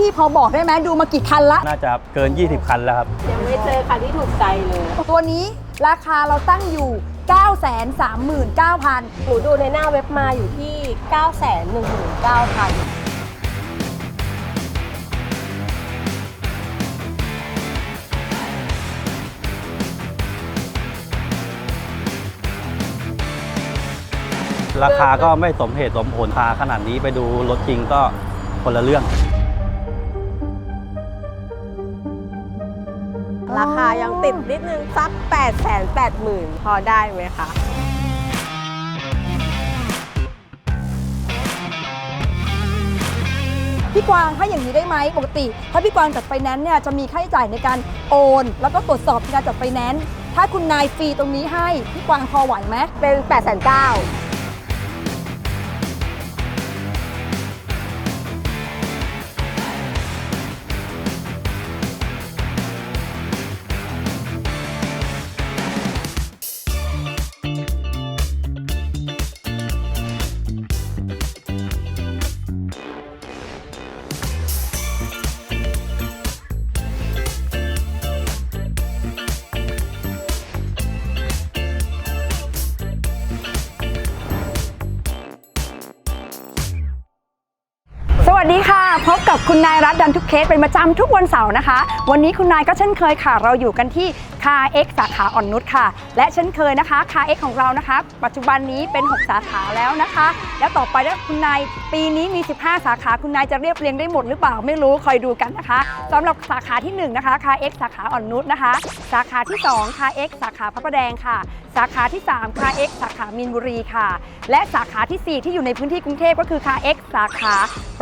พี่พอบอกได้ไหมดูมากี่คันละ น่าจะเกิน 20 คันแล้วครับ ยังไม่เจอคันที่ถูกใจเลยตัวนี้ราคาเราตั้งอยู่ 939,000 หนูดูในหน้าเว็บมาอยู่ที่ 9 1 9 0 0 0ราคาก็ไม่สมเหตุสมผลพาขนาดนี้ไปดูรถจริงก็คนละเรื่อง ราคายังติดนิดนึงสัก 8 8 0 0 0 0 พอได้ไหมคะพี่กวางถ้าอย่างนี้ได้ไหมปกติ ถ้าพี่กวางจัดไฟแนนซ์เนี่ยจะมีค่าใช้จ่ายในการโอน แล้วก็ตรวจสอบในการจัดไฟแนนซ์ถ้าคุณนายฟรีตรงนี้ให้ พี่กวางพอไหวไหมเป็น 8 9 0 0 0 พบกับคุณนายรัฐดันทุกเคสเป็นประจำทุกวันเสาร์นะคะ วันนี้คุณนายก็เช่นเคยค่ะ เราอยู่กันที่ คาเอ็กสาขาอ่อนนุชค่ะ และเช่นเคยนะคะคาเอ็กของเรานะคะ ปัจจุบันนี้เป็น 6 สาขาแล้วนะคะ แล้วต่อไปถ้าคุณนายปีนี้มี 15 สาขาคุณนายจะเรียบเรียงได้หมดหรือเปล่าไม่รู้คอยดูกันนะคะสำหรับสาขาที่ 1 นะคะคาเอ็กสาขาอ่อนนุชนะคะ สาขาที่2คาเอ็กสาขาพระประแดงค่ะ สาขาที่3คาเอ็กสาขามีนบุรีค่ะ และสาขาทีสี่4 ที่อยู่ในพื้นที่กรุงเทพก็คือคาเอ็กสาขา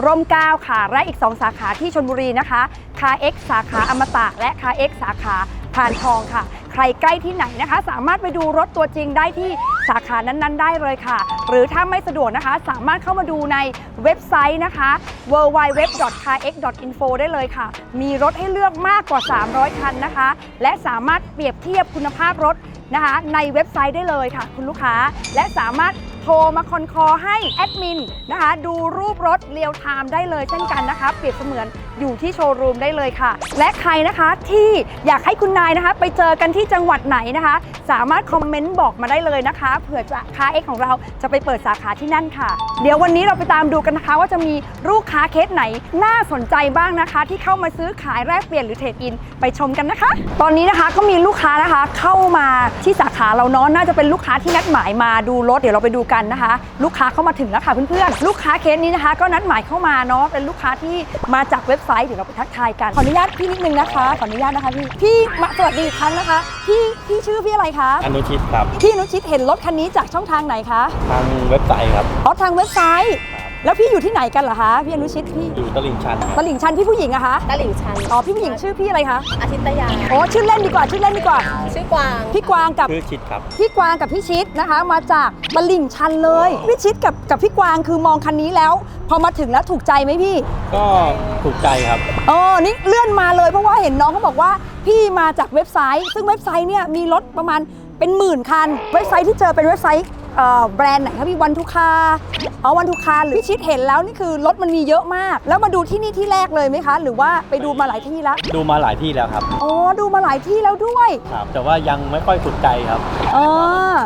ร่มเกล้าค่ะและอีก 2 สาขาที่ชลบุรีนะคะคาเอ็กสาขาอมตะและคาเอ็กสาขา พานทองค่ะ ใครใกล้ที่ไหนนะคะ สามารถไปดูรถตัวจริงได้ที่สาขานั้นๆ ได้เลยค่ะ หรือถ้าไม่สะดวกนะคะ สามารถเข้ามาดูในเว็บไซต์นะคะ www.carx.info ได้เลยค่ะ มีรถให้เลือกมากกว่า 300 คันนะคะ และสามารถเปรียบเทียบคุณภาพรถนะคะในเว็บไซต์ได้เลยค่ะ คุณลูกค้าและสามารถโทรมาคอนคอให้แอดมินนะคะ ดูรูปรถเรียลไทม์ได้เลยเช่นกันนะคะ เปรียบเสมือน อยู่ที่โชว์รูมได้เลยค่ะ และใครนะคะที่อยากให้คุณนายนะคะ ไปเจอกันที่จังหวัดไหนนะคะ สามารถคอมเมนต์บอกมาได้เลยนะคะเผื่อจะค้าเอกของเราจะไปเปิดสาขาที่นั่นค่ะ เดี๋ยววันนี้เราไปตามดูกันนะคะ ว่าจะมีลูกค้าเคสไหนน่าสนใจบ้างนะคะ ที่เข้ามาซื้อขายแลกเปลี่ยนหรือเทรดอินไปชมกันนะคะ ตอนนี้นะคะก็มีลูกค้านะคะเข้ามาที่สาขาเราเนาะน่าจะเป็นลูกค้าที่นัดหมายมาดูรถเดี๋ยวเราไปดูกันนะคะ ลูกค้าเข้ามาถึงแล้วค่ะเพื่อนๆลูกค้าเคสนี้นะคะ ก็นัดหมายเข้ามาเนาะเป็นลูกค้าที่มาจากเว็บไซต์เดี๋ยวเราไปทักทายกัน ขออนุญาตพี่นิดนึงนะคะ ขออนุญาตนะคะพี่ พี่มาสวัสดีอีกครั้งนะคะ พี่พี่ชื่อพี่อะไรคะ อนุชิตครับ พี่อนุชิตเห็นรถคันนี้จากช่องทางไหนคะ ทางเว็บไซต์ครับ อ๋อทางเว็บไซต์ครับ แล้วพี่อยู่ที่ไหนกันเหรอคะพี่อนุชิตพี่อยู่ตลิ่งชันคตรับลิ่งชันพี่ผู้หญิงอะคะตลิ่งชันอ๋อพี่ผู้หญิงชื่อพี่อะไรคะอาทิตยาโอ้ชื่อเล่นดีกว่าชื่อเล่นดีกว่า ชื่อกวางพี่กวางกับชื่อชิดครับพี่กวางกับพี่ชิดนะคะ มาจากตลิ่งชันเลยพี่ชิดกับกับพี่กวางคือมองคันนี้แล้ว พอมาถึงแล้วถูกใจไหมพี่ ก็ถูกใจครับเออนี่เลื่อนมาเลยเพราะว่าเห็นน้องเขาบอกว่าพี่มาจากเว็บไซต์ ซึ่งเว็บไซต์เนี่ยมีรถประมาณเป็นหมื่นคัน เว็บไซต์ที่เจอเป็นเว็บไซต์เอ่อ แบรนด์ไหนคะพี่วันทุกคาอ๋อวันทุกคาหรือพี่ชิดเห็นแล้วนี่คือรถมันมีเยอะมาก แล้วมาดูที่นี่ที่แรกเลยไหมคะ หรือว่าไปดูมาหลายที่แล้วดูมาหลายที่แล้วครับอ๋อดูมาหลายที่แล้วด้วยครับแต่ว่ายังไม่ค่อยถูกใจครับอ๋อ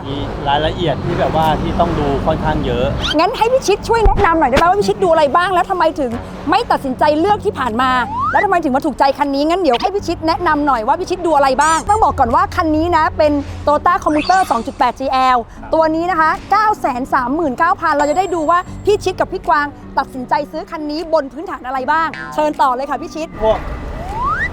มีรายละเอียดที่แบบว่าที่ต้องดูค่อนข้างเยอะ งั้นให้พี่ชิดช่วยแนะนำหน่อยได้ไหมว่าพี่ชิดดูอะไรบ้างแล้วทำไมถึงไม่ตัดสินใจเลือกที่ผ่านมาแล้วทำไมถึงมาถูกใจคันนี้ งั้นเดี๋ยวให้พี่ชิดแนะนำหน่อยว่าพี่ชิดดูอะไรบ้าง ต้องบอกก่อนว่าคันนี้นะ เป็น Toyota Commuter 2.8 GL ตัวนี้นะคะ 939,000 เราจะได้ดูว่าพี่ชิดกับพี่กวางตัดสินใจซื้อคันนี้บนพื้นฐานอะไรบ้าง เชิญต่อเลยค่ะพี่ชิด พวก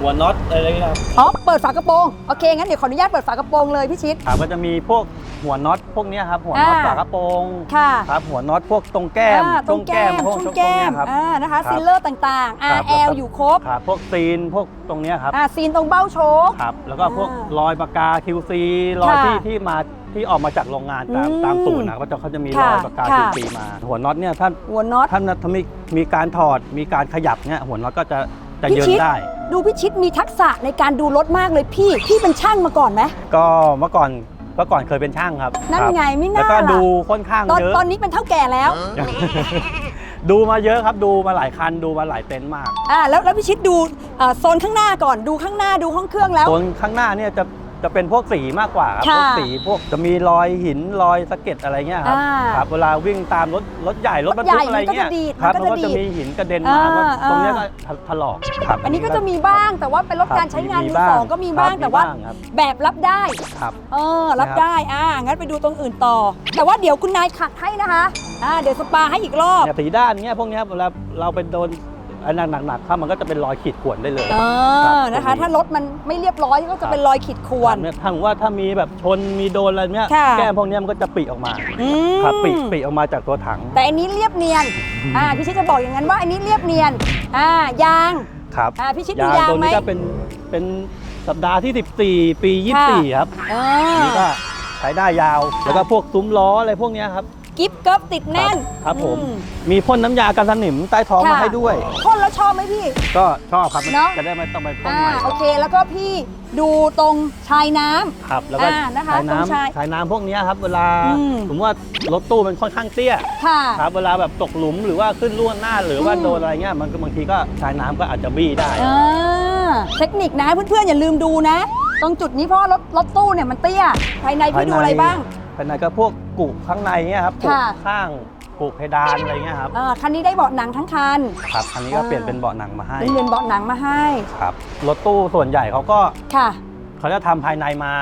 หัวน็อตอะไรเงี้ยครับอ๋อเปิดฝากระโปรงโอเคงั้นเดี๋ยวขออนุญาตเปิดฝากระโปรงเลยพี่ชิด ครับก็จะมีพวกหัวน็อตพวกเนี้ยครับหัวน็อตอ่า ฝากระโปรงค่ะครับหัวน็อตพวกตรงแก้มอ่าตรงแก้มพวกช่วงตรงแก้เนี้มยครับ อ่านะคะครับซิลเลอร์ต่างๆครับ RL อยู่ครบครับพวกซีนพวกตรงเนี้ยครับ อ่าซีนตรงเบ้าโชค ครับแล้วก็พวกอ่ารอยปากกา QC รอยค่ะที่ที่มาที่ออกมาจากโรงงานตามอืมตามศูนย์นะก็จะเขาจะมีรค่ะอยปากกา ค่ะ QC มา หัวน็อตเนี่ยถ้าหัวน็อต ถ้าถ้ามีมีการถอดมีการขยับเนี่ยหัวน็อตก็จะจะพี่เยินชิด ได้ ดูพี่ชิดมีทักษะในการดูรถมากเลยพี่ พี่เป็นช่างมาก่อนไหม ก็เมื่อก่อนเมื่อก่อนเคยเป็นช่างครับนั่นครับไงไม่น่าแล้วก็ล่ะ ดูค่อนข้างตอนเยอะ ตอนนี้เป็นเท่าแก่แล้ว ดูมาเยอะครับดูมาหลายคันดูมาหลายเต็นท์มากอ่าแล้วแล้วพี่ชิดดูเอ่อโซนข้างหน้าก่อนดูข้างหน้าดูห้องเครื่องแล้ว ส่วนข้างหน้าเนี่ยจะ จะเป็นพวกสีมากกว่าครับค่ะพวกสีพวกจะมีรอยหินรอยสะเก็ดอะไรเงี้ยครับอ่าครับเวลาวิ่งตามรถรถใหญ่รถบรรทุรถใหญ่กอะไรเงี้ยมันก็จะดีดครับมันมันก็ก็จะจะดีดมีหินกระเด็นมาอ่าว่าอ่าตรงเนี้ยก็ถถลอกครับอันนี้ก็จะมีบ้างแต่ว่าเป็นรถการใช้งานมือสองก็มีบ้างครับแต่ว่ามีบ้างครับแบบรับได้ ครับ เออ รับนะครับ ได้ อ่า งั้นไปดูตรงอื่นต่อ แต่ว่าเดี๋ยวคุณนายขัดให้นะคะ อ่า เดี๋ยวสปาให้อีกรอบ เนี่ยสีด้านเงี้ยพวกเนี้ยเวลาเราไปโดน อันหนักๆเข้ามันก็จะเป็นรอยขีดข่วนได้เลยเอครัอบนะคะถ้ารถมันไม่เรียบร้อยก็จะเป็นรอยขีดข่วนเนี่ยถ้าสมมุติว่าถ้ามีแบบชนมีโดนอะไรเนี้ยค่ะ แก้มพวกเนี้ยมันก็จะปริออกมาอืมครับปริปริออกมาจากตัวถัง แต่อันนี้เรียบเนียนอ่าพี่ชิดจะบอกอย่างนั้นว่าอันนี้เรียบเนียนอ่ายาง ครับอ่าพี่ชิดดูยางยางตัวไหมนี้ก็เป็นเป็นสัปดาห์ที่ 14 ปี24 ครับเออันอ นี้ก็ใช้ได้ยาว แล้วก็พวกซุ้มล้ออะไรพวกเนี้ยครับ กิฟต์เกิฟติดแน่นครับครับผม อืมีพ่นน้ำยากันสนิมใต้ท้องมาค่ะให้ด้วย พ่นแล้วชอบไหมพี่ ก็ชอบครับมันเนอะ จะได้ไม่ต้องไปพ่นอ่าใหม่โอเคแล้วก็พี่ดูตรงชายน้ำ ครับแล้วก็อ่านะคะสายตรงชายน้ำสายน้ำพวกเนี้ยครับ เวลาอืม ผมว่ารถตู้มันค่อนข้างเตี้ย ค่ะ ครับเวลาแบบตกหลุมหรือว่าขึ้นล่วงหน้าหรือว่าอืม โดนอะไรเงี้ยมันก็บางทีก็สายน้ำก็อาจจะบี้ได้ อ่าเทคนิคนะเพื่อนๆอย่าลืมดูนะ ตรงจุดนี้เพราะว่ารถรถตู้เนี่ยมันเตี้ย ภายในพี่ดูอะไรบ้าง ภายในก็พวกกุข้างในเงี้ยครับกุค่ะ ข้างกุเพดานอะไรเงี้ยครับอ่าคันนี้ได้เบาะหนังทั้งคันครับอันนี้ก็อ่าเปลี่ยนเป็นเบาะหนังมาให้เป็นเรือนเบาะหนังมาให้ครับรถตู้ส่วนใหญ่เขาก็ค่ะ เขาจะทำภายในมา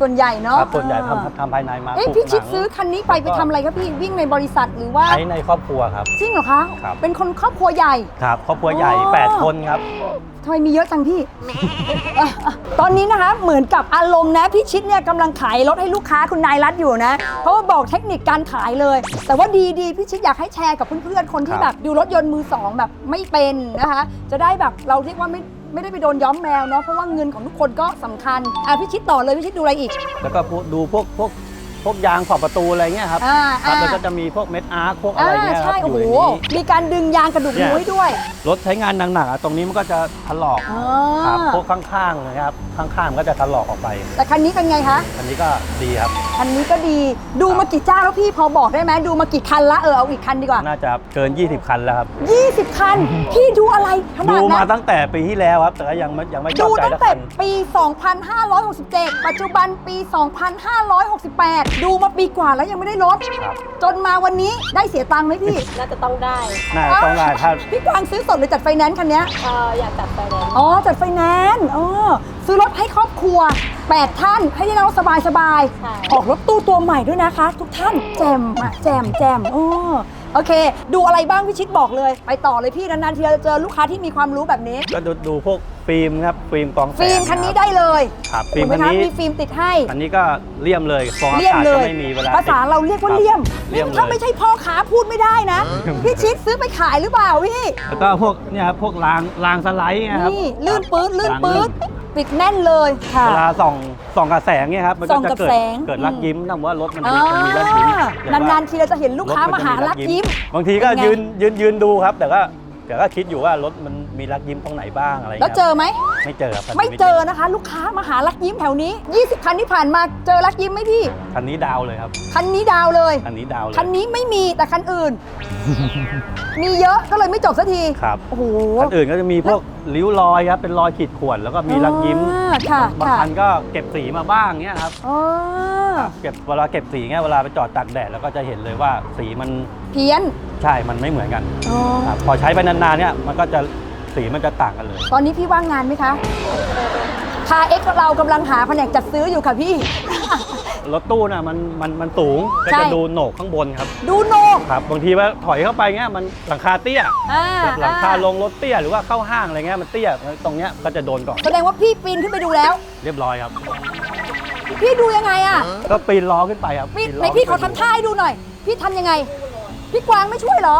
ส่วนใหญ่เนาะครับส่วนใหญ่อ่าทำทำภายในมาเอ๊ะปลูกพี่ชิดหนังซื้อคันนี้ไปไปทำอะไรครับพี่วิ่งในบริษัทหรือว่าใช้ในครอบครัวครับ จริงเหรอคะครับ เป็นคนครอบครัวใหญ่ ครับครอบครัวใหญ่ อ๋อ 8 คนครับ ทำไมมีเยอะจังพี่อะอะตอนนี้นะคะ เหมือนกับอารมณ์นะพี่ชิดเนี่ยกำลังขายรถให้ลูกค้าคุณนายรัฐอยู่นะ เพราะว่าบอกเทคนิคการขายเลย แต่ว่าดีดีพี่ชิดอยากให้แชร์กับเพื่อนๆคนที่ครับแบบ ดูรถยนต์มือสองแบบไม่เป็นนะคะ จะได้แบบเราเรียกว่าไม่ ไม่ได้ไปโดนย้อมแมวเนาะเพราะว่าเงินของทุกคนก็สำคัญอะพี่ชิดต่อเลยพี่ชิดดูอะไรอีก แล้วก็พวกดูพวกพวก พวกยางขอบประตูอะไรเงี้ยครับอ่าครับอ่าแล้วก็จะมีพวกเม็ดอาร์คพวกอะไรอ่าเงี้ยครัใช่บอโอ้ยู่โหในนี้ มีการดึงยางกระดูกหเนี่มูยให้ด้วยรถใช้งานหนักๆอะตรงนี้มันก็จะถลอกอ๋อครับพวกข้างๆนะครับข้างๆมันก็จะถลอกออกไป แต่คันนี้เป็นไงคะอันนี้ก็ดีครับ คันนี้ก็ดีดูมากี่เจ้าแล้วพี่พอบอกได้ไหมดูมากี่คันละเออเอาอีกคันดีกว่า น่าจะเกิน 20 คันแล้วครับ 20 คัน พี่ดูอะไรขนาดูดมานั้นตั้งแต่ปีที่แล้วครับ แต่ก็ยังไม่ยังไม่ชอดูบใจตั้งละแต่คัน ปี 2567 ปัจจุบันปี 2568ดูมาปีกว่าแล้วยังไม่ได้ลด ครับ จนมาวันนี้ได้เสียตังค์ไหมพี่ น่าจะต้องได้น่าจะต้องได้ถ้าพี่กวางซื้อสดหรือจัดไฟแนนซ์คันเนี้ย เอ่ออยากจัดไฟแนนซ์อ๋อ จัดไฟแนนซ์อ๋อซื้อรถให้ครอบครัว 8 ท่านให้ได้รถสบายสบายๆใช่ออกรถตู้ตัวใหม่ด้วยนะคะ ทุกท่านแจมอะแจมแจมโอ้ โอเค ดูอะไรบ้างพี่ชิดบอกเลย ไปต่อเลยพี่นานๆทีเราจะเจอลูกค้าที่มีความรู้แบบนี้ ก็ดูดูพวกฟิล์มครับฟิล์มกรองแสงฟิล์มคันนี้รับได้เลยครับฟิล์มถูกไหคันนี้มีฟิล์มติดให้ อันนี้ก็เลี่ยมเลยฟองอาเลี่ยมกาศเลจะยไม่มีเวลาภาษาเราเรียกว่าเลี่ยมเลี่ยมนี่ถ้าเลยไม่ใช่พ่อค้าพูดไม่ได้นะ พี่ชิดซื้อไปขายหรือเปล่าพี่แล้วก็พวกเนี่ยครับพวกรางรางสไลด์เนะครับ นี่ลื่นปื๊ดลื่นรางปื๊ดปิดแน่นเลยค่ะ เวลาส่อง ส่องกับแสงเนี่ยครับมันส่ก็องจะกับเกิดแสง เกิดรักอืมยิ้มนะว่ารถมันอ่มีมันมีรักยิ้มานานๆทีเราจะเห็นลูกค้ามาหารักยิ้ม บางทีก็เป็นไง ยืนยืนยืนดูครับ แต่ก็แต่ก็คิดอยู่ว่ารถมันมีรักยิ้มตรงไหนบ้างอะไรแล้วงี้ยเจอไหมไม่เจอครับคันนี้ไม่เจอนะคะ ลูกค้ามาหารักยิ้มแถวนี้ 20 คันที่ผ่านมาเจอรักยิ้มไหมพี่ คันนี้ดาวเลยครับคันนี้ดาวเลย คันนี้ดาวเลย คันนี้ไม่มีแต่คันอื่น มีเยอะก็เลยไม่จบสักทีครับ โอ้โห คันอื่นก็จะมีพวกริ้วรอยครับเป็นรอยขีดข่วนแล้วก็มีรักยิ้มอ่าค่ะบางค่ะ คันก็เก็บสีมาบ้างเงี้ยครับอ๋อเก็บเวลาเก็บสีเงี้ยเวลาไปจอดตากแดดแล้วก็จะเห็นเลยว่าสีมันเพี้ยนใช่มันไม่เหมือนกันอ๋อครับพอใช้ไปนานๆเนี่ยมันก็จะสีมันจะต่างกันเลย ตอนนี้พี่ว่างงานไหมคะคาเอ็กเรากำลังหาแผนกจัดซื้ออยู่ค่ะพี่ รถตู้น่ะมันมันมันสูงก็ใช่ จะดูโหนกข้างบนครับดูโนกครับบางทีว่าถอยเข้าไปเงี้ยมันหลังคาเตี้ยอ่าหลังคาอ่ลงรถเตี้ยหรือว่าเข้าห้างอะไรเงี้ยมันเตี้ยตรงเนี้ยก็จะโดนก่อนแสดงว่าพี่ปีนขึ้นไปดูแล้ว เรียบร้อยครับ พี่ดูยังไงอะก็ปีนล้อขึ้นไปครับพี่ปีไหนล้อพี่ขขึ้อนไปทำท่าให้ดูหน่อย พี่ทำยังไง พี่กวางไม่ช่วยเหรอ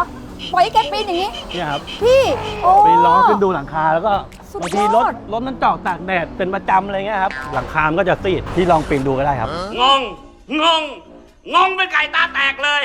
ปล่อยให้แกปีนอย่างนี้ เนี่ยครับ พี่โอ้ปีนล้อขึ้นดูหลังคาแล้วก็สุดบางทียรอถดรถมันจอดตากแดดเป็นประจำอะไรเงี้ยครับ หลังคามันก็จะซีดที่ลองปีนดูก็ได้ครับ งง งง งงเป็นไก่ตาแตกเลย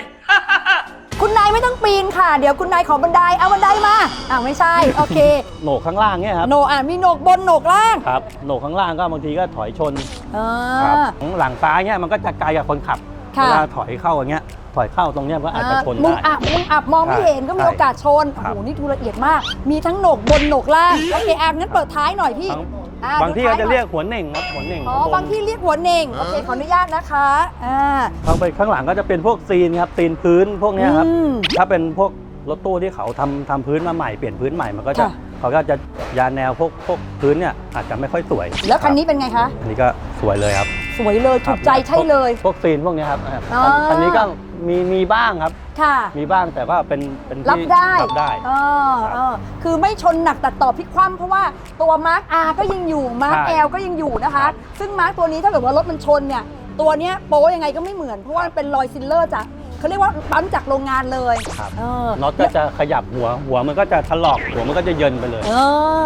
คุณนายไม่ต้องปีนค่ะ เดี๋ยวคุณนายขอบันไดเอาบันไดมาอ่าไม่ใช่ โอเค โหนกข้างล่างเนี่ยครับ โหนกอะมีโหนกบนโหนกล่างครับ โหนกข้างล่างก็บางทีก็ถอยชนอ่า ครับของหลังซ้ายเนี่ยมันก็จะไกลกับคนขับ ค่ะ เวลาถอยเข้าอย่างเงี้ย ถอยเข้าตรงเนี้ยก็อาจจะชนมุมได้ อับมุมอับมองไม่ใช่เห็นก็มีใช่โอกาสชนโอ้ครับโหนี่ดูละเอียดมาก มีทั้งโหนกบนโหนกล่างโอเคอะงั้นเปิดท้ายหน่อยพี่ทั้ง อ่บางที่ดูก็ท้จะหน่อเรียกหัวเหน่งครับหัวเหน่งอ๋อข้างบน บางที่เรียกหัวเน่งโอเคขออนุญาตนะคะอ่า ทางไปข้างหลังก็จะเป็นพวกซีนครับซีนพื้นพวกเนี้ยครับอืมถ้าเป็นพวกรถตู้ที่เขาทำทำพื้นมาใหม่เปลี่ยนพื้นใหม่มันก็จะค่ะ เขาก็จะยานแนวพวกพวกพื้นเนี่ยอาจจะไม่ค่อยสวยแล้วคันนี้รับเป็นไงคะอันนี้ก็สวยเลยครับสวยเลยถูกใจครับใช่เลยพวกซีนพวกเนี้ยครับอ๋อคันนี้ก็ มีมีบ้างครับ ค่ะ มีบ้างแต่ว่าเป็นเป็นที่รับได้รับได้ เออเออคือไม่ชนหนักตัดต่อพลิกคว่ำเพราะว่าตัวมาร์กอาก็ยังอยู่มาร์กใช่แอลก็ยังอยู่นะคะซึ่งมาร์กตัวนี้ถ้าเกิดว่ารถมันชนเนี่ย ตัวเนี้ยโป๊ยังไงก็ไม่เหมือน เพราะว่ามันเป็นรอยซิลเลอร์จาก เขาเรียกว่าปั๊มจากโรงงานเลยครับเออน็อตก็จะขยับหัวหัวมันก็จะถลอกหัวมันก็จะเยินไปเลย เอ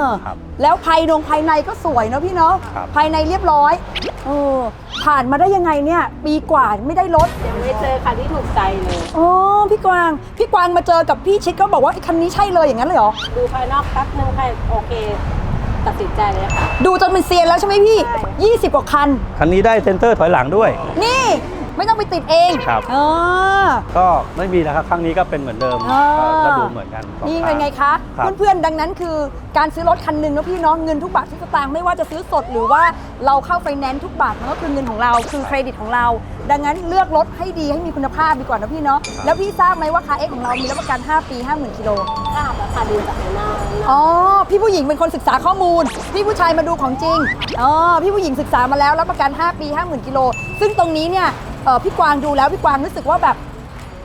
อครับแล้วภายนงภายในก็สวยเนาะพี่เนาะครับ ภายในเรียบร้อยเออผ่านมาได้ยังไงเนี่ยปีกว่าไม่ได้รถยังไม่เจอคันที่ถูกใจเลย อ๋อพี่กวาง พี่กวางมาเจอกับพี่ชิดก็บอกว่าไอ้คันนี้ใช่เลยอย่างนั้นเลยเหรอดูภายนอกแป๊บนึงค่ะโอเค ตัดสินใจเลยค่ะ ดูจนเป็นเซียนแล้วใช่ไหมพี่ ใช่ 20 กว่าคัน คันนี้ได้เซนเตอร์ถอยหลังด้วย นี่ ไม่ต้องไปติดเองครับ เออ ก็ไม่มีนะครับครั้งนี้ก็เป็นเหมือนเดิมอ่า ก็ก็ดูเหมือนกันสอนี่ทาเป็นไงคะครับ เพื่อนๆ ดังนั้นคือการซื้อรถคันหนึ่งนะพี่เน้องเงินทุกบาททุกสตางค์ไม่ว่าจะซื้อสดหรือว่าเราเข้าไฟแนนซ์ทุกบาทมันก็คือเงินของเราคือเครดิตของเรา ดังนั้นเลือกรถให้ดีให้มีคุณภาพดีกว่านะพี่เนาะแล้วพี่ทราบไหมว่าคาเอ็กของเรามีรับประกัน 5 ปี 50,000กิโลทราบแล้วค่ะดูจากในหน้าอ๋อพี่ผู้หญิงเป็นคนศึกษาข้อมูล พี่ผู้ชายมาดูของจริงอ๋อพี่ผู้หญิงศึกษามาแล้วรับประกัน 5 ปี 50,000กิโลซึ่งตรงนี้เนี่ย เอ่อพี่กวางดูแล้วพี่กวางรู้สึกว่าแบบ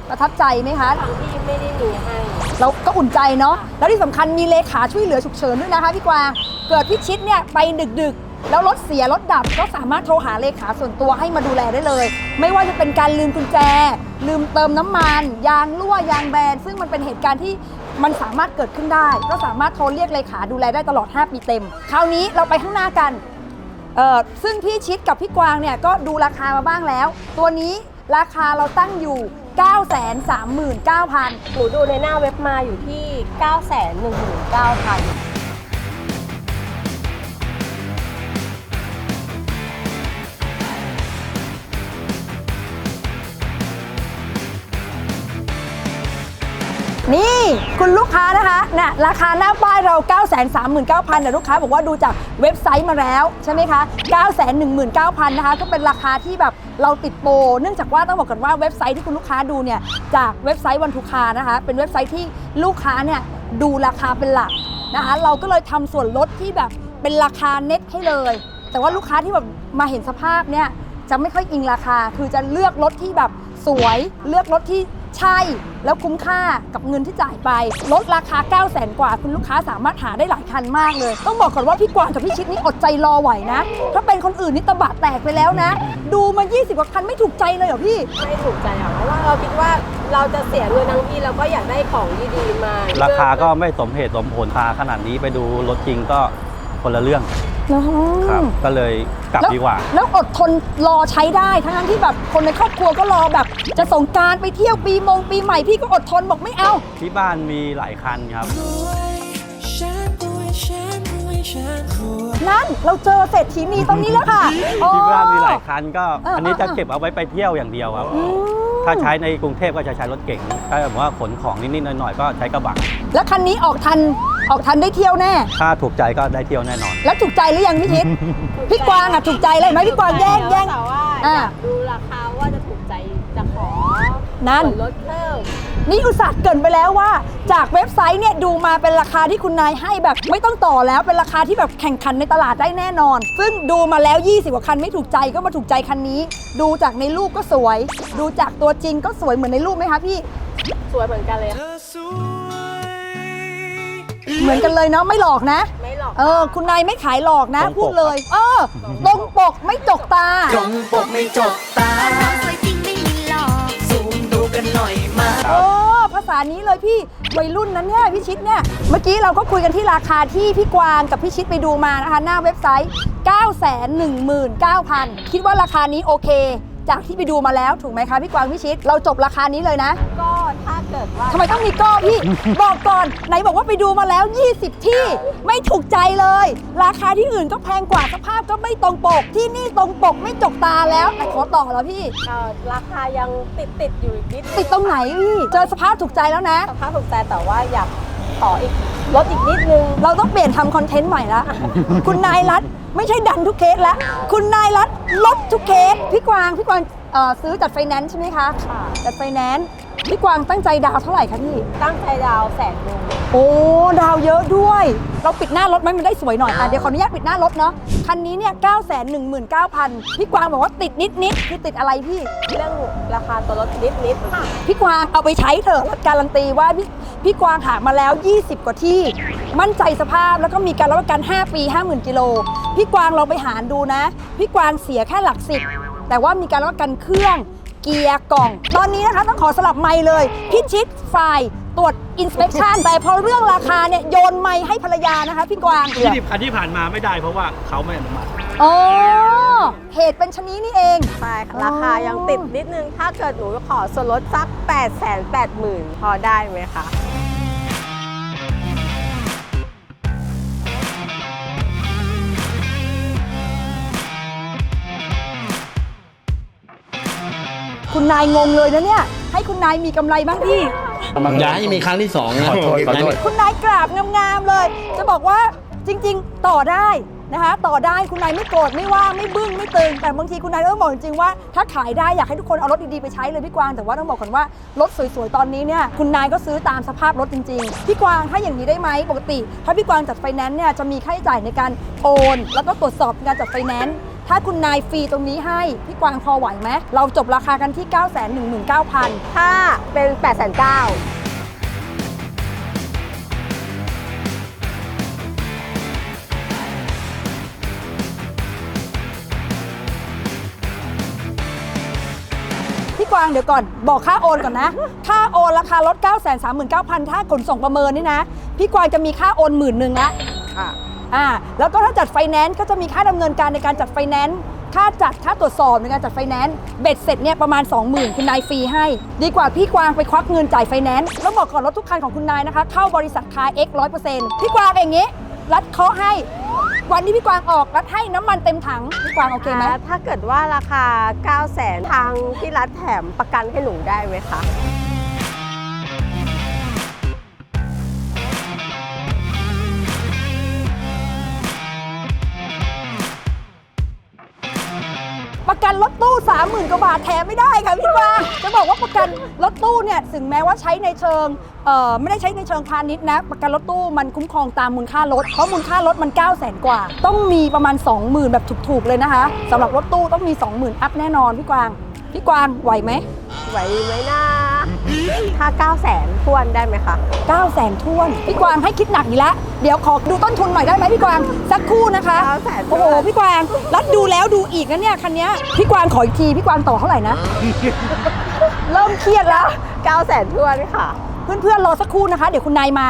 ประทับใจไหมคะทางที่ไม่ได้มีให้ เราก็อุ่นใจเนาะ แล้วที่สำคัญมีเลขาช่วยเหลือฉุกเฉินด้วยนะคะพี่กวาง เกิดพี่ชิดเนี่ยไปดึกๆ แล้วรถเสียรถดับก็สามารถโทรหาเลขาส่วนตัวให้มาดูแลได้เลย ไม่ว่าจะเป็นการลืมกุญแจ ลืมเติมน้ำมัน ยางรั่วยางแบน ซึ่งมันเป็นเหตุการณ์ที่มันสามารถเกิดขึ้นได้ ก็สามารถโทรเรียกเลขาดูแลได้ตลอด 5 ปีเต็ม คราวนี้เราไปข้างหน้ากัน เอ่อซึ่งพี่ชิดกับพี่กวางเนี่ยก็ดูราคามาบ้างแล้ว ตัวนี้ราคาเราตั้งอยู่ 939,000 หนูดูในหน้าเว็บมาอยู่ที่ 9 1 9 0 0 0 นี่คุณลูกค้านะคะน่ะราคาหน้าป้ายเรา 9 3 9 0 0 0แต่ลูกค้าบอกว่าดูจากเว็บไซต์มาแล้วใช่ไหมคะ 9 1 9 0 0 0นะคะก็เป็นราคาที่แบบเราติดโปรเนื่องจากว่าต้องบอกกันว่าเว็บไซต์ที่คุณลูกค้าดูเนี่ยจากเว็บไซต์วันทุกคานะคะ เป็นเว็บไซต์ที่ลูกค้าเนี่ยดูราคาเป็นหลักนะคะเราก็เลยทำส่วนลดที่แบบเป็นราคาเน็ตให้เลย แต่ว่าลูกค้าที่แบบมาเห็นสภาพเนี่ยจะไม่ค่อยอิงราคา คือจะเลือกรถที่แบบสวย เลือกรถที่ ใช่แล้วคุ้มค่ากับเงินที่จ่ายไป ลดราคา 9 0 0 0 0 0 กว่า คุณลูกค้าสามารถหาได้หลายคันมากเลย ต้องบอกก่อนว่าพี่กวางกับพี่ชิดนี่อดใจรอไหวนะ ถ้าเป็นคนอื่นนี่ตะบะแตกไปแล้วนะ ดูมา 20 กว่าคันไม่ถูกใจเลยเหรอพี่ ไม่ถูกใจค่ะเพราะว่าเราคิดว่าเราจะเสียด้วยทั้งที่เราก็อยากได้ของดีๆมา ราคาก็ไม่สมเหตุสมผลราคาขนาดนี้ไปดูรถจริงก็คนละเรื่อง ครับ ก็เลยกลับแล้วดีกว่า แล้วอดทนรอใช้ได้ ทั้งๆที่แบบคนในครอบครัวก็รอแบบ จะสงกรารไปเที่ยวปีมงปีใหม่พี่ก็อดทนบอกไม่เอา ที่บ้านมีหลายคันครับ นั่นเราเจอเศรษฐีนีตรงนี้แล้วค่ะ ที่บ้านมีหลายคันก็เอออัอันนี้จะเออเก็บเอาไว้ไปเที่ยวอย่างเดียวครับอืมถ้าใช้ในกรุงเทพก็จะใช้รถเก๋งถ้าแบบว่าขนของนิดๆหน่อยๆก็ใช้กระบะ แล้วคันนี้ออกทัน ออกทันได้เที่ยวแน่ ถ้าถูกใจก็ได้เที่ยวแน่นอน แล้วถูกใจหรือยังพี่ชิดพี่กวางอะถูกใจเลยไหมพี่กวางแย่งแย่งแต่ว่าอ่าอยากดูราคาว่าจะถูกใจจะขอนั่นส่วนลดเพิ่มนี่อุตส่าห์เกรินไปแล้วว่า จากเว็บไซต์เนี่ยดูมาเป็นราคาที่คุณนายให้แบบไม่ต้องต่อแล้วเป็นราคาที่แบบแข่งขันในตลาดได้แน่นอน ซึ่งดูมาแล้ว 20 กว่าคันไม่ถูกใจก็มาถูกใจคันนี้ ดูจากในรูปก็สวย ดูจากตัวจริงก็สวยเหมือนในรูปไหมคะพี่ สวยเหมือนกันเลยค่ะ เหมือนกันเลยเนาะไม่หลอกนะ ไม่หรอก เออ คุณนายไม่ขายหลอกนะตรงปกพูดเลย เออตรงปกไม่จกตา ตรงปกไม่จบตาสวยจริงไม่มีหลอกซูมดูกันหน่อยมาโอ้ภาษานี้เลยพี่วัยรุ่นนั้นเนี่ยพี่ชิดเนี่ยเมื่อกี้เราก็คุยกันที่ราคาที่พี่กวางกับพี่ชิดไปดูมานะคะ หน้าเว็บไซต์ 9 1 9 0 0 0 คิดว่าราคานี้โอเค จากที่ไปดูมาแล้วถูกไหมคะพี่กวางพี่ชิดเราจบราคานี้เลยนะก็ถ้าเกิดว่าทำไมต้องมีก้อพี่ บอกก่อนไหนบอกว่าไปดูมาแล้ว 20 ที่ไม่ถูกใจเลย ราคาที่อื่นก็แพงกว่าสภาพก็ไม่ตรงปก ที่นี่ตรงปกไม่จกตาแล้วแต่ขอต่อแล้วพี่ เอ่อราคายังติดติดๆอยู่อีกนิดติดตรงไหนพี่เจอสภาพถูกใจแล้วนะ สภาพถูกใจแต่ว่าอยากขออีกลดอีกนิดนึง เราต้องเปลี่ยนทำคอนเทนต์ใหม่ละ คุณนายรัฐ ไม่ใช่ดันทุกเคสแล้วคุณนายรัฐลดทุกเคส พี่กวาง พี่กวางเอ่อซื้อจัดไฟแนนซ์ใช่ไหมคะค่ะจัดไฟแนนซ์ พี่กวางตั้งใจดาวน์เท่าไหร่คะพี่ ตั้งใจดาวแสนหนึ่งโอ้ดาวเยอะด้วย เราปิดหน้ารถไหมมันได้สวยหน่อยอะเดี๋ยวขออนุญาตปิดหน้ารถเนาะคันนี้เนี่ย9 1 9 0 0 0พี่กวางบอกว่าติดนิดนิดๆคือติดอะไรพี่ เรื่องราคาตัวรถนิดนิดค่ะพี่กวางเอาไปใช้เถอะรับการันตีว่าพี่พี่กวางหามาแล้ว 20 กว่าที่ มั่นใจสภาพแล้วก็มีการรับประกัน 5 ปี 50,000กิโลพี่กวางลองไปหารดูนะ พี่กวางเสียแค่หลักสิบแต่ว่ามีการรับประกันเครื่อง เกียร์กล่อง ตอนนี้นะคะต้องขอสลับไมค์เลย พิชิตฝ่ายตรวจอินสเป t ชันแต่พอเรื่องราคาเนี่ย โยนไมค์ให้ภรรยานะคะพี่กวางที่ดิบคันที่ผ่านมาไม่ได้เพราะว่าเขาไม่อนุมัติอ๋อเหตุเป็นชะนี้นี่เอง ใช่ค่ะอ๋อราคายังติดนิดนึง ถ้าเกิดหนูขอส่วนลดสัก 8 8 0 0 0 0 พอได้ไหมคะ คุณนายงงเลยนะเนี่ย ให้คุณนายมีกำไรบ้างพี่อย่าให้มีครั้งที่สองนะขอโทษขอโทษ คุณนายกราบงามๆเลย จะบอกว่าจริง ๆ ต่อได้นะคะ ต่อได้คุณนายไม่โกรธไม่ว่าไม่บึ้งไม่ตึงแต่บางทีคุณนายต้องบอกจริงๆว่าถ้าขายได้อยากให้ทุกคนเอารถดีๆไปใช้เลยพี่กวางแต่ว่าต้องบอกก่อนว่ารถสวยๆตอนนี้เนี่ยคุณนายก็ซื้อตามสภาพรถจริงๆพี่กวางถ้าอย่างนี้ได้ไหมปกติ ถ้าพี่กวางจัดไฟแนนซ์เนี่ยจะมีค่าใช้จ่ายในการโอน แล้วก็ตรวจสอบการจัดไฟแนนซ์ ถ้าคุณนายฟรีตรงนี้ให้ พี่กวางพอไหวไหมเราจบราคากันที่ 9 1 9 0 0 0 ถ้าเป็น8 9 0 0 0พี่กวางเดี๋ยวก่อนบอกค่าโอนก่อนนะ ค่าโอนราคารถ 9 3 9 0 0 0 ถ้าขนส่งประเมินนี่นะ พี่กวางจะมีค่าโอนหมื่นหนึ่งละ ค่ะ อ่าแล้วก็ถ้าจัดไฟแนนซ์ก็จะมีค่าดำเนินการในการจัดไฟแนนซ์ค่าจัดค่าตรวจสอบในการจัดไฟแนนซ์เบ็ดเสร็จเนี่ยประมาณ 20,000 คุณนายฟรีให้ ดีกว่าพี่กวางไปควักเงินจ่ายไฟแนนซ์แล้วบอกก่อนรถทุกคันของคุณนายนะคะ เข้าบริษัทคาเอ็กร้อยเปอร์เซ็นต์พี่กวางอย่างงี้ รัดเคาะให้ วันที่พี่กวางออกรัดให้น้ำมันเต็มถังพี่กวางโอเคไหมถ้าเกิดว่าราคา 9 0 0 0 0 0ทางที่รัฐแถมประกันให้หนูได้ไหมคะ กันรถตู้ 30,000กว่าบาทแถมไม่ได้ค่ะพี่กวางจะบอกว่าประกันรถตู้เนี่ยถึงแม้ว่าใช้ในเชิงเอ่อไม่ได้ใช้ในเชิงพาณิชย์นะประกันรถตู้มันคุ้มครองตามมูลค่ารถเพราะมูลค่ารถมัน 9 0 0 0 0 0 กว่า ต้องมีประมาณ 20,000 แบบถูกๆเลยนะคะสำหรับรถตู้ต้องมี 20,000 อัพแน่นอนพี่กวางพี่กวางไหวไหม ไหวไหมนะ ถ้า9 0 0 0 0 0ทวนได้ไหมคะ 9 0 0 0 0 0ท้วน พี่กวางให้คิดหนักอีกแล้ว เดี๋ยวขอดูต้นทุนหน่อยได้ไหมพี่กวาง สักครู่นะคะ 900,000 โอ้โห พี่กวางรัดดูแล้วดูอีกนะเนี่ยคันเนี้ยพี่กวางขออีกที พี่กวางต่อเท่าไหร่นะ เริ่มเครียดแล้ว 9 0 0 0 0ทวนค่ะ เพื่อนๆรอสักครู่นะคะ เดี๋ยวคุณนายมา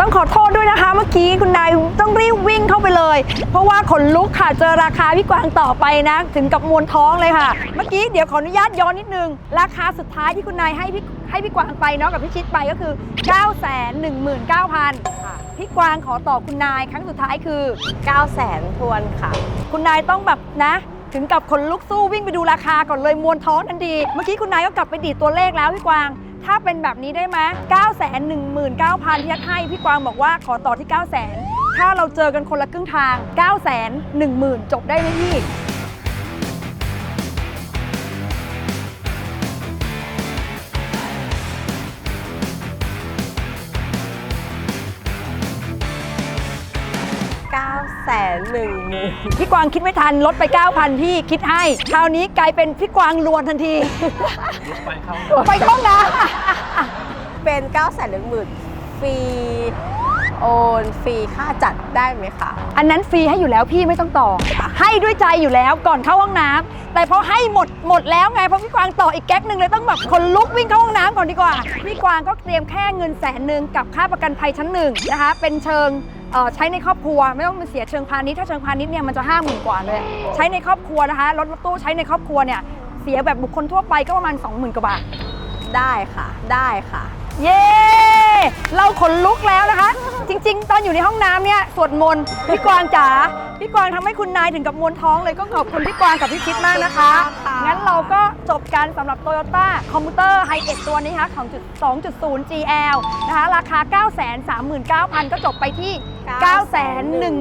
ต้องขอโทษด้วยนะคะ เมื่อกี้คุณนายต้องรีบวิ่งเข้าไปเลย เพราะว่าขนลุกค่ะเจอราคาพี่กวางต่อไปนะ ถึงกับมวนท้องเลยค่ะ เมื่อกี้เดี๋ยวขออนุญาตย้อนนิดนึง ราคาสุดท้ายที่คุณนายให้พี่ให้พี่กวางไปเนาะกับพี่ชิดไปก็คือ 9 1 9 0 0 0ค่ะพี่กวางขอต่อคุณนายครั้งสุดท้ายคือ 9 0 0 0 0ทวนค่ะ คุณนายต้องแบบนะถึงกับขนลุกสู้วิ่งไปดูราคาก่อนเลยมวนท้องทันทีเมื่อกี้คุณนายก็กลับไปดีดตัวเลขแล้วพี่กวาง ถ้าเป็นแบบนี้ได้ไหม9 1 9 0 0 0ที่ยัดให้ พี่กวางบอกว่าขอต่อที่ 9 0 0 0 0ถ้าเราเจอกันคนละครึ่งทาง 9 1 0 0 0 0จบได้ไหมพี่ หนึ่งหมื่นพี่กวางคิดไม่ทันลดไป 9,000 พี่คิดให้ คราวนี้กลายเป็นพี่กวางลวนทันที ไปเข้าไปห้องน้เป็น9ก้าแสนหนึ่งหมื่นฟรีโอนฟรีค่าจัดได้ไหมคะำอันนั้นฟรีให้อยู่แล้วพี่ไม่ต้องต่อ ให้ด้วยใจอยู่แล้วก่อนเข้าห้องน้ำแต่พอให้หมดหมดแล้วไงเพราะพี่กวางต่ออีกแก๊กหนึ่งเลยต้องแบบคนลุกวิ่งเข้าห้องน้ำก่อนดีกว่าพี่กวางก็เตรียมแค่เงินแสนหนึ่งกับค่าประกันภัยชั้นหนึ่งนะคะเป็นเชิง เอ่อใช้ในครอบครัวไม่ต้องมาเสียเชิงพาณิชย์ถ้าเชิงพาณิชย์เนี่ยมันจะห้าหมื่นกว่าเลย ใช้ในครอบครัวนะคะรถรถตู้ใช้ในครอบครัวเนี่ยเสียแบบบุคคลทั่วไปก็ประมาณ 20,000กว่าบาทได้ค่ะ ได้ค่ะ เย้ เราขนลุกแล้วนะคะ จริง ๆ ตอนอยู่ในห้องน้ำเนี่ยสวดมนต์พี่กวางจ๋าพี่กวางทำให้คุณนายถึงกับมวนท้องเลยก็ขอบคุณพี่กวางกับพี่คิดมากนะคะขอบคุณมากค่ะงั้นเราก็จบกันสำหรับ Toyota คอมพิวเตอร์ไฮเอ็ดตัวนี้นะคะของจุด2.0 GL นะคะราคา 939,000 ก็จบไปที่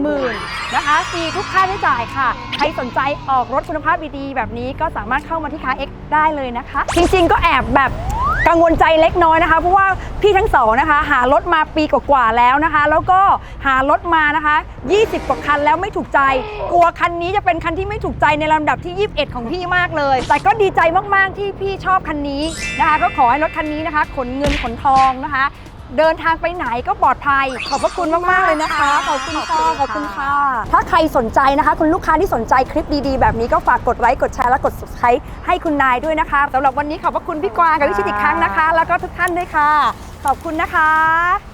910,000 นะคะฟรีทุกค่าใช้จ่ายค่ะ ใครสนใจออกรถคุณภาพดีๆแบบนี้ก็สามารถเข้ามาที่คาเอ็กได้เลยนะคะ จริงๆก็แอบแบบ กังวลใจเล็กน้อยนะคะ เพราะว่าพี่ทั้งสองนะคะ หารถมาปีกว่าๆแล้วนะคะ แล้วก็หารถมานะคะ 20 กว่าคันแล้วไม่ถูกใจ กลัวคันนี้จะเป็นคันที่ไม่ถูกใจในลำดับที่ 21 ของพี่มากเลย แต่ก็ดีใจมากๆที่พี่ชอบคันนี้นะคะ ก็ขอให้รถคันนี้นะคะ ขนเงินขนทองนะคะ เดินทางไปไหนก็ปลอดภัย ขอบพระคุณมากๆเลยนะคะ ขอบคุณค่ะ ขอบคุณค่ะ ถ้าใครสนใจนะคะ คุณลูกค้าที่สนใจคลิปดีๆ แบบนี้ก็ฝากกดไลค์กดแชร์และกด subscribe ให้คุณนายด้วยนะคะสำหรับวันนี้ขอบพระคุณพี่กวางกับพี่ชิดอีกครั้งนะคะ แล้วก็ทุกท่านด้วยค่ะ ขอบคุณนะคะ